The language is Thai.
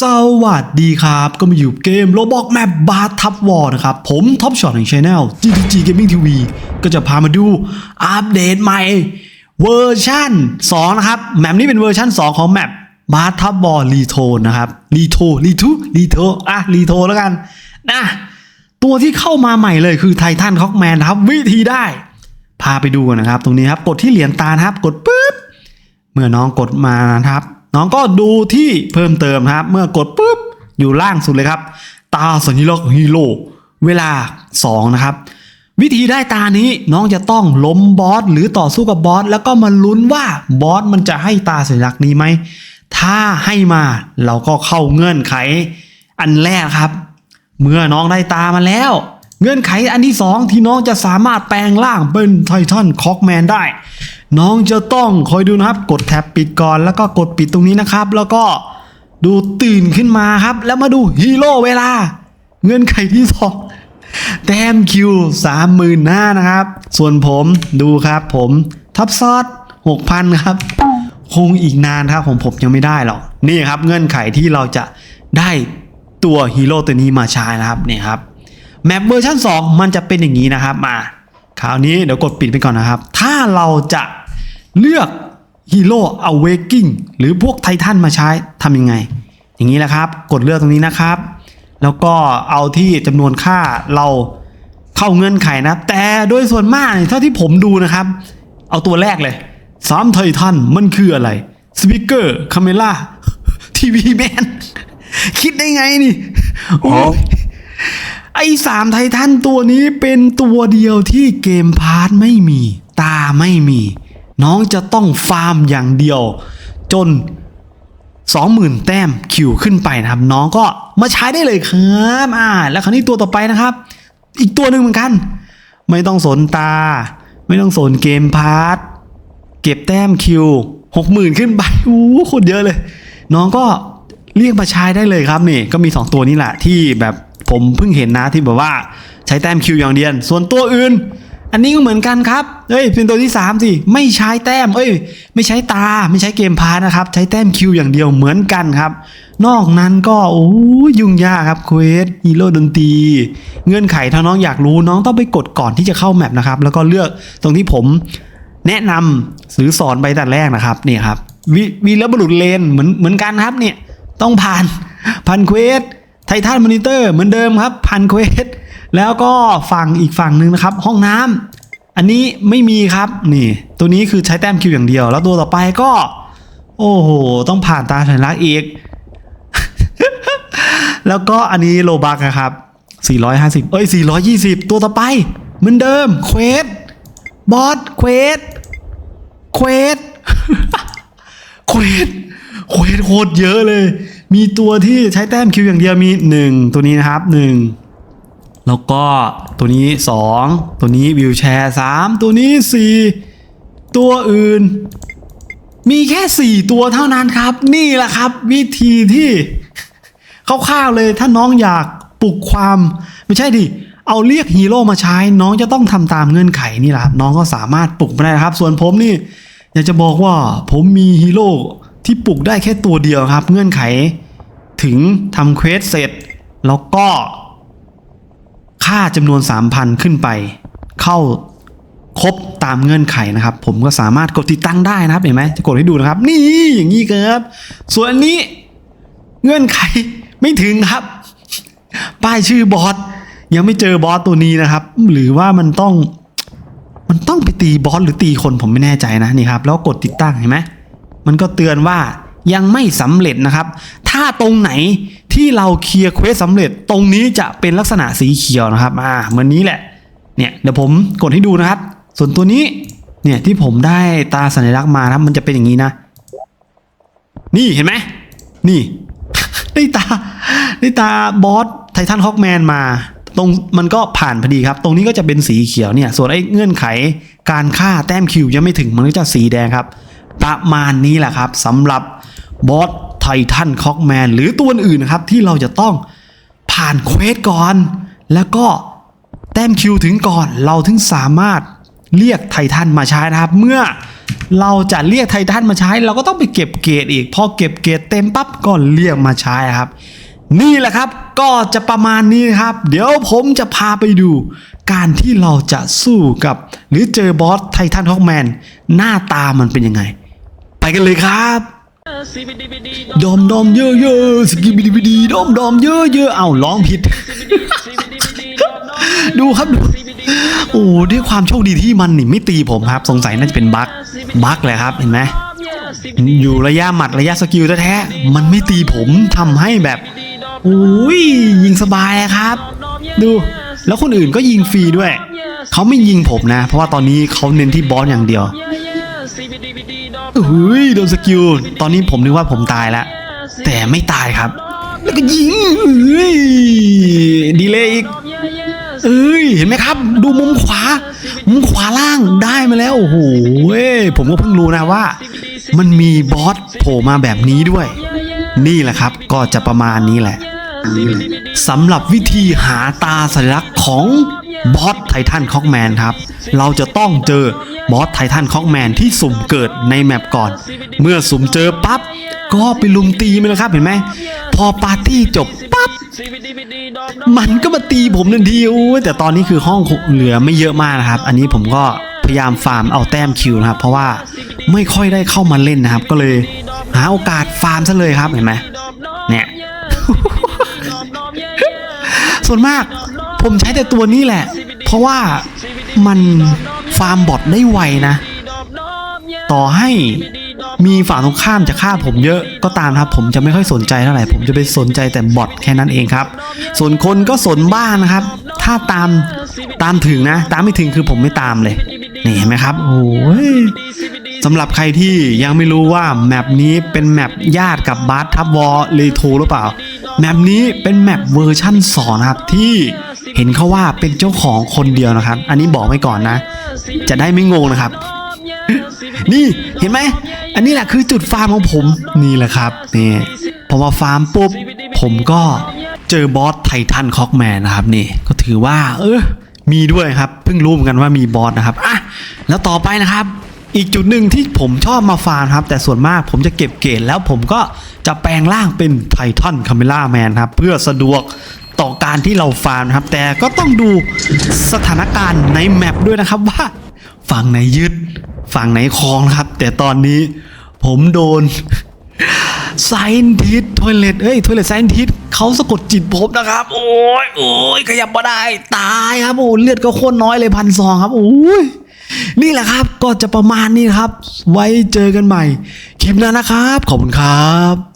สวัสดีครับ ก็มาอยู่เกมโลบอกแมปบาร์ทับวอร์นะครับ ผมท็อปช็อตแห่งช anel GTG Gaming TV ก็จะพามาดูอัปเดตใหม่เวอร์ชัน2 นะครับ แมปนี้เป็นเวอร์ชัน2 ของแมปบาร์ทับวอร์รีโทนะครับรีโทรีทูรีโทอะรีโทแล้วกันนะตัวที่เข้ามาใหม่เลยคือไททันคอกแมนครับวิธีได้ พาไปดูกันนะครับ ตรงนี้ครับกดที่เหรียญตานะครับกดปุ๊บเมื่อน้องกดมานะครับ น้องก็ดูที่เพิ่มเติมครับ เมื่อกดปุ๊บอยู่ล่างสุดเลยครับ ตาสัญลักษณ์ฮีโร่เวลา 2 นะครับ วิธีได้ตานี้น้องจะต้องล้มบอสหรือต่อสู้กับบอสแล้วก็มาลุ้นว่าบอสมันจะให้ตาสัญลักษณ์นี้ไหม ถ้าให้มาเราก็เข้าเงื่อนไขอันแรกครับ เมื่อน้องได้ตามาแล้ว เงื่อนไขอันที่สองที่น้องจะสามารถแปลงร่างเป็นไททันคอกแมนได้ น้องจะต้องคอยดูนะครับ กดแท็บปิดก่อนแล้วก็กดปิดตรงนี้นะครับ แล้วก็ดูตื่นขึ้นมาครับ แล้วมาดูฮีโร่เวลา เงื่อนไขที่สองแต้มคิวสามหมื่นหน้านะครับ ส่วนผมดูครับผมทับซอดหกพันครับ คงอีกนานครับผมผมยังไม่ได้หรอกนี่ครับ เงื่อนไขที่เราจะได้ตัวฮีโร่ตัวนี้มาใช้นะครับนี่ครับแมปเวอร์ชัน2 มันจะเป็นอย่างนี้นะครับมา คราวนี้เดี๋ยวกดปิดไปก่อนนะครับ ถ้าเราจะเลือกฮีโร่อเวกิ้งหรือพวกไททันมาใช้ทำยังไง อย่างนี้แหละครับ กดเลือกตรงนี้นะครับ แล้วก็เอาที่จำนวนค่าเราเข้าเงื่อนไขนะ แต่โดยส่วนมากเนี่ยเท่าที่ผมดูนะครับ เอาตัวแรกเลยสามไททันมันคืออะไรสปีกเกอร์คาเมล่าทีวีแมนคิดได้ไงนี่โอ้ย ไอสามไททันตัวนี้เป็นตัวเดียวที่เกมพาร์ทไม่มี ตาไม่มี น้องจะต้องฟาร์มอย่างเดียว จน 20,000 แต้มคิวขึ้นไปนะครับ น้องก็มาใช้ได้เลยครับอ่าแล้วคราวนี้ตัวต่อไปนะครับ อีกตัวหนึ่งเหมือนกัน ไม่ต้องสนตา ไม่ต้องสนเกมพาร์ทเก็บแต้มคิวหกหมื่นขึ้นไปอู้โคตรเยอะเลย น้องก็เรียกมาใช้ได้เลยครับนี่ก็มี 2 ตัวนี้แหละที่แบบ ผมเพิ่งเห็นนะที่แบบว่าใช้แต้มคิวอย่างเดียวส่วนตัวอื่น อันนี้ก็เหมือนกันครับเอ้ยเป็นตัวที่3สิไม่ใช้แต้มเอ้ย ไม่ใช้ตาไม่ใช้เกมพานะครับ ใช้แต้มคิวอย่างเดียวเหมือนกันครับ นอกนั้นก็โอ้ยุ่งยากครับเควสฮีโร่ดนตรีเงื่อนไขถ้าน้องอยากรู้น้องต้องไปกดก่อนที่จะเข้าแมปนะครับ แล้วก็เลือกตรงที่ผมแนะนำหรือสอนไปแต่แรกนะครับนี่ครับวิวีรบุรุษเลนเหมือนเหมือนกันครับเนี่ยต้องผ่านผ่านเควส ไททันมอนิเตอร์เหมือนเดิมครับผ่านเควสแล้วก็ฝั่งอีกฝั่งหนึ่งนะครับ ห้องน้ำอันนี้ไม่มีครับนี่ ตัวนี้คือใช้แต้มคิวอย่างเดียว แล้วตัวต่อไปก็ โอ้โห ต้องผ่านตาสัญลักษณ์อีก แล้วก็อันนี้โลบักนะครับ 450 เอ้ย 420 ตัวต่อไป เหมือนเดิมเควสบอสเควสเควสเควสเควสโคตรเยอะเลย มีตัวที่ใช้แต้มคิวอย่างเดียวมี 1 ตัวนี้นะครับ 1 แล้วก็ตัวนี้ 2 ตัวนี้วิวแชร์ 3 ตัวนี้ 4 ตัวอื่น มีแค่ 4 ตัวเท่านั้นครับ นี่แหละครับ วิธีที่คร่าวๆเลยถ้าน้องอยากปลุกความไม่ใช่ดิเอาเรียกฮีโร่มาใช้น้องจะต้องทำตามเงื่อนไขนี่แหละครับน้องก็สามารถปลุกมาได้ครับ ส่วนผมนี่ อยากจะบอกว่าผมมีฮีโร่ ที่ปลุกได้แค่ตัวเดียวครับ เงื่อนไขถึงทำเควสเสร็จ แล้วก็ ค่าจำนวน 3,000 ขึ้นไป เข้าครบตามเงื่อนไขนะครับ ผมก็สามารถกดติดตั้งได้นะครับเห็นไหมจะกดให้ดูนะครับ นี่อย่างนี้ครับ ส่วนอันนี้เงื่อนไขไม่ถึงครับ ป้ายชื่อบอสยังไม่เจอบอสตัวนี้นะครับ หรือว่ามันต้อง มันต้องไปตีบอสหรือตีคนผมไม่แน่ใจนะนี่ครับ แล้วกดติดตั้งเห็นไหม มันก็เตือนว่ายังไม่สำเร็จนะครับ ถ้าตรงไหนที่เราเคลียร์เควสสำเร็จ ตรงนี้จะเป็นลักษณะสีเขียวนะครับ อ่าเหมือนนี้แหละ เนี่ยเดี๋ยวผมกดให้ดูนะครับ ส่วนตัวนี้ เนี่ยที่ผมได้ตาสัญลักษณ์มานะครับมันจะเป็นอย่างนี้นะ นี่เห็นไหม นี่ ได้ตา ได้ตาบอสไททันฮอกแมนมาตรงมันก็ผ่านพอดีครับ ตรงนี้ก็จะเป็นสีเขียวเนี่ย ส่วนไอ้เงื่อนไขการฆ่าแต้มคิวยังไม่ถึงมันก็จะสีแดงครับ ประมาณนี้แหละครับสำหรับบอสไททันคอกแมนหรือตัวอื่นนะครับ ที่เราจะต้องผ่านเควสก่อน แล้วก็แต้มคิวถึงก่อน เราถึงสามารถเรียกไททันมาใช้นะครับ เมื่อเราจะเรียกไททันมาใช้ เราก็ต้องไปเก็บเกรดอีก พอเก็บเกรดเต็มปั๊บก็เรียกมาใช้ครับ นี่แหละครับก็จะประมาณนี้ครับ เดี๋ยวผมจะพาไปดู การที่เราจะสู้กับ หรือเจอบอสไททันฮอกแมนหน้าตามันเป็นยังไง ไปกันเลยครับดอมดอมเยอะเยอะสกิบิดิบิดีดอมดอมเยอะเยอะเอาร้องผิด ดูครับดูโอ้ด้วยความโชคดีที่มันนี่ไม่ตีผมครับ สงสัยน่าจะเป็นบั๊กบั๊กเลยครับเห็นไหมอยู่ระยะหมัดระยะสกิลแท้ๆมันไม่ตีผมทำให้แบบโอ้ยยิงสบายอะครับ ดู แล้วคนอื่นก็ยิงฟรีด้วย เขาไม่ยิงผมนะ เพราะว่าตอนนี้เขาเน้นที่บอสอย่างเดียว เฮ้ยโดนสกิล ตอนนี้ผมนึกว่าผมตายแล้ว แต่ไม่ตายครับ แล้วก็ยิงเอ้ยดีเลยอีกเอ้ยเห็นไหมครับ ดูมุมขวา มุมขวาล่างได้มาแล้วโอ้โหผมก็เพิ่งรู้นะว่า มันมีบอสโผล่มาแบบนี้ด้วย นี่แหละครับก็จะประมาณนี้แหละสำหรับวิธีหาตาสัญลักษณ์ของบอสไททันคอกแมนครับ เราจะต้องเจอ บอสไททันคอกแมนที่สุ่มเกิดในแมปก่อน เมื่อสุ่มเจอปั๊บ ก็ไปลุมตีมันเลยครับเห็นไหม พอปาร์ตี้จบปั๊บ มันก็มาตีผมทันทีโอ้ยแต่ตอนนี้คือห้องเหลือไม่เยอะมากนะครับ อันนี้ผมก็พยายามฟาร์มเอาแต้มคิวนะครับ เพราะว่าไม่ค่อยได้เข้ามาเล่นนะครับ ก็เลยหาโอกาสฟาร์มซะเลยครับเห็นไหมเนี่ยส่วนมากผมใช้แต่ตัวนี้แหละ เพราะว่ามัน ฟาร์มบอทได้ไวนะ ต่อให้มีฝั่งตรงข้ามจะฆ่าผมเยอะก็ตามครับ ผมจะไม่ค่อยสนใจเท่าไหร่ผมจะไปสนใจแต่บอทแค่นั้นเองครับ ส่วนคนก็สนบ้างนะครับ ถ้าตามตามถึงนะ ตามไม่ถึงคือผมไม่ตามเลยนี่เห็นไหมครับโอ้ยสำหรับใครที่ยังไม่รู้ว่าแมปนี้เป็นแมปญาติกับบาร์ทับวอลเลโทหรือเปล่าแมปนี้เป็นแมปเวอร์ชั่น2ครับที่ เห็นเขาว่าเป็นเจ้าของคนเดียวนะครับ อันนี้บอกไว้ก่อนนะ จะได้ไม่งงนะครับ นี่เห็นไหม อันนี้แหละคือจุดฟาร์มของผมนี่แหละครับนี่พอมาฟาร์มปุ๊บผมก็เจอบอสไททันคอกแมนนะครับนี่ก็ถือว่า เออมีด้วยครับ เพิ่งรู้เหมือนกันว่ามีบอสนะครับอะแล้วต่อไปนะครับ อีกจุดหนึ่งที่ผมชอบมาฟาร์มครับ แต่ส่วนมากผมจะเก็บเกรดแล้วผมก็จะแปลงร่างเป็นไททันคาเมล่าแมนครับ เพื่อสะดวกต่อการที่เราฟาร์มครับ แต่ก็ต้องดูสถานการณ์ในแมปด้วยนะครับว่าฝั่งไหนยึดฝั่งไหนคลองครับ แต่ตอนนี้ผมโดนไซน์ทิสทอยเลตเอ้ยทอยเลตไซน์ทิสเขาสะกดจิตผมนะครับ โอ้ยโอ้ยขยับมาได้ ตายครับโอ้เลือดก็โคตรน้อยเลยพันสองครับโอ้ย นี่แหละครับก็จะประมาณนี้ครับ ไว้เจอกันใหม่คลิปหน้านะครับ ขอบคุณครับ